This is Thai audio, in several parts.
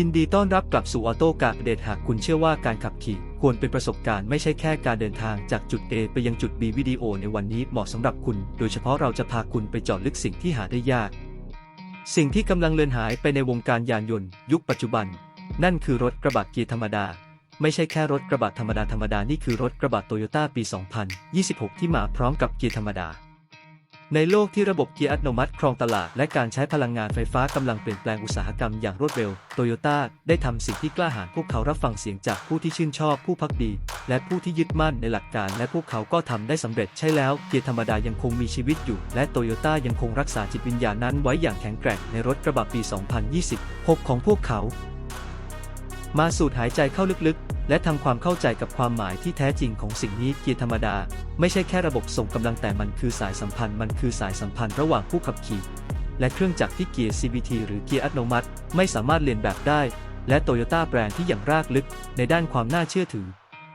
ยินดีต้อนรับกลับสู่ออโต้การเดทหากคุณเชื่อว่าการขับขี่ ควรเป็นประสบการณ์ไม่ใช่แค่การเดินทางจากจุด A ไปยังจุด B วิดีโอในวันนี้เหมาะสำหรับคุณ โดยเฉพาะเราจะพาคุณไปเจาะลึกสิ่งที่หาได้ยาก สิ่งที่กำลังเลือนหายไปในวงการยานยนต์ ยุคปัจจุบัน นั่นคือรถกระบะเกียร์ธรรมดา ไม่ใช่แค่รถกระบะธรรมดาธรรมดานี่คือรถกระบะโตโยต้าปี 2026 ที่มาพร้อมกับเกียร์ธรรมดา ในโลกที่ระบบเกียร์อัตโนมัติครองตลาด และการใช้พลังงานไฟฟ้ากำลังเปลี่ยนแปลงอุตสาหกรรมอย่างรวดเร็ว โตโยต้าได้ทำสิ่งที่กล้าหาญพวกเขารับฟังเสียงจากผู้ที่ชื่นชอบผู้พักดี และผู้ที่ยึดมั่นในหลักการ และพวกเขาก็ทำได้สำเร็จใช่แล้ว เกียร์ธรรมดายังคงมีชีวิตอยู่ และโตโยต้ายังคงรักษาจิตวิญญาณนั้นไว้อย่างแข็งแกร่งในรถกระบะปี 2026 ของพวกเขา มาสูดหายใจเข้าลึกๆ และทำความเข้าใจกับความหมายที่แท้จริงของสิ่งนี้เกียร์ธรรมดา ไม่ใช่แค่ระบบส่งกำลังแต่มันคือสายสัมพันธ์ มันคือสายสัมพันธ์ระหว่างผู้ขับขี่ และเครื่องจักรที่เกียร์ CVT หรือเกียร์อัตโนมัติ ไม่สามารถเลียนแบบได้ และโตโยต้าแบรนด์ที่อย่างรากลึกในด้านความน่าเชื่อถือ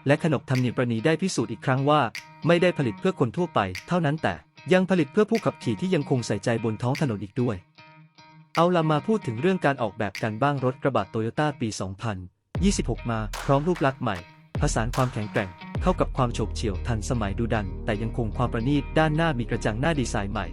และขนบธรรมเนียมประนีได้พิสูจน์อีกครั้งว่า ไม่ได้ผลิตเพื่อคนทั่วไป เท่านั้นแต่ยังผลิตเพื่อผู้ขับขี่ที่ยังคงใส่ใจบนท้องถนนอีกด้วย เอาละมาพูดถึงเรื่องการออกแบบกันบ้างรถกระบะโตโยต้าปี 26 มา พร้อมรูปลักษณ์ใหม่ ผสานความแข็งแกร่ง เข้ากับความโฉบเฉี่ยวทันสมัยดูดัน แต่ยังคงความประณีตด้านหน้ามีกระจังหน้าดีไซน์ใหม่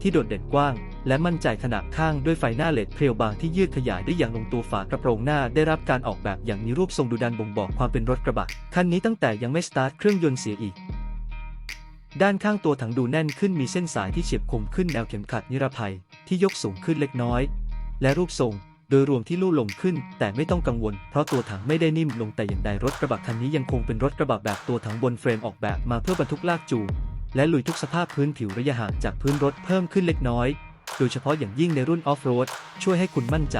ที่โดดเด่นกว้าง และมั่นใจขนาดข้างด้วยไฟหน้าเลดเพรียวบางที่ยืดขยายได้อย่างลงตัวฝากระโปรงหน้าได้รับการออกแบบอย่างมีรูปทรงดูดันบ่งบอกความเป็นรถกระบะคันนี้ตั้งแต่ยังไม่สตาร์ทเครื่องยนต์เสียอีกด้านข้างตัวถังดูแน่นขึ้นมีเส้นสายที่เฉียบคมขึ้นแนวเข็มขัดนิรภัยที่ยกสูงขึ้นเล็กน้อย และรูปทรง โดยรวมที่ลู่ลงขึ้น แต่ไม่ต้องกังวล เพราะตัวถังไม่ได้นิ่มลงแต่อย่างใดรถกระบะคันนี้ยังคงเป็นรถกระบะแบบตัวถังบนเฟรมออกแบบมาเพื่อบรรทุกลากจูงและลุยทุกสภาพพื้นผิวระยะห่างจากพื้นรถเพิ่มขึ้นเล็กน้อย โดยเฉพาะอย่างยิ่งในรุ่นออฟโรดช่วยให้คุณมั่นใจ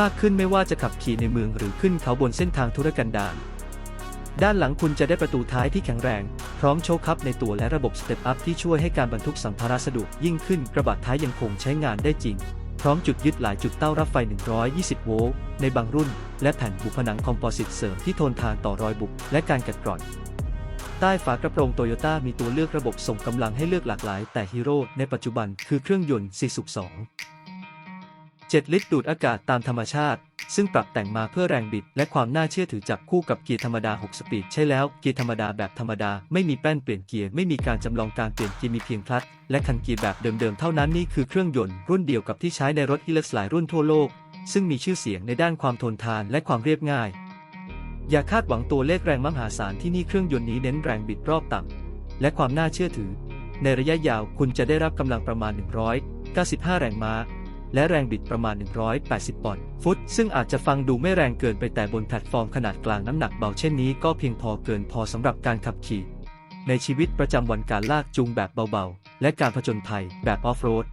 มากขึ้นไม่ว่าจะขับขี่ในเมืองหรือขึ้นเขาบนเส้นทางธุรกันดารด้านหลังคุณจะได้ประตูท้ายที่แข็งแรง พร้อมโชคคัพในตัวและระบบสเต็ปอัพที่ช่วยให้การบรรทุกสัมภาระสะดวกยิ่งขึ้นกระบะท้ายยังคงใช้งานได้จริง พร้อมจุดยึดหลายจุดเต้ารับไฟ 120 โวลต์ในบางรุ่น และแผ่นบุผนังคอมโพสิตเสริมที่ทนทานต่อรอยบุบและการกัดกร่อน ใต้ฝากระโปรงโตโยต้ามีตัวเลือกระบบส่งกำลังให้เลือกหลากหลาย แต่ฮีโร่ในปัจจุบันคือเครื่องยนต์4สุก2 7 ลิตรดูดอากาศตามธรรมชาติ ซึ่งปรับแต่งมาเพื่อแรงบิด และความน่าเชื่อถือจับคู่กับเกียร์ธรรมดา 6 สปีดใช่แล้ว เกียร์ธรรมดาแบบธรรมดา ไม่มีแป้นเปลี่ยนเกียร์ไม่มีการจำลองการเปลี่ยนเกียร์มีเพียงคลัตช์และคันเกียร์แบบเดิมๆเท่านั้นนี่คือเครื่องยนต์รุ่นเดียวกับที่ใช้ในรถฮิลสหลายรุ่นทั่วโลก ซึ่งมีชื่อเสียงในด้านความทนทานและความเรียบง่าย อย่าคาดหวังตัวเลขแรงมหาศาลที่นี่เครื่องยนต์นี้เน้นแรงบิดรอบต่ำและความน่าเชื่อถือ ในระยะยาวคุณจะได้รับกำลังประมาณ 195 แรงม้า และแรงบิดประมาณ 180 ปอนด์ฟุต ซึ่งอาจจะฟังดูไม่แรงเกินไปแต่บนแพลตฟอร์มขนาดกลางน้ำหนักเบาเช่นนี้ก็เพียงพอเกินพอสำหรับการขับขี่ ในชีวิตประจำวันการลากจูงแบบเบาๆ และการผจญภัยแบบออฟโรด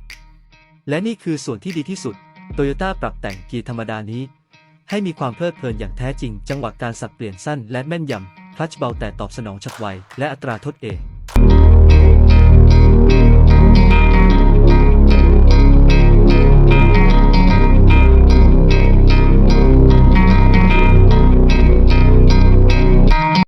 และนี่คือส่วนที่ดีที่สุดโตโยต้าปรับแต่งเกียร์ธรรมดานี้ ให้มีความเพลิดเพลินอย่างแท้จริง จังหวะการสับเปลี่ยนสั้นและแม่นยำคลัตช์เบาแต่ตอบสนองฉับไวและอัตราทดเอ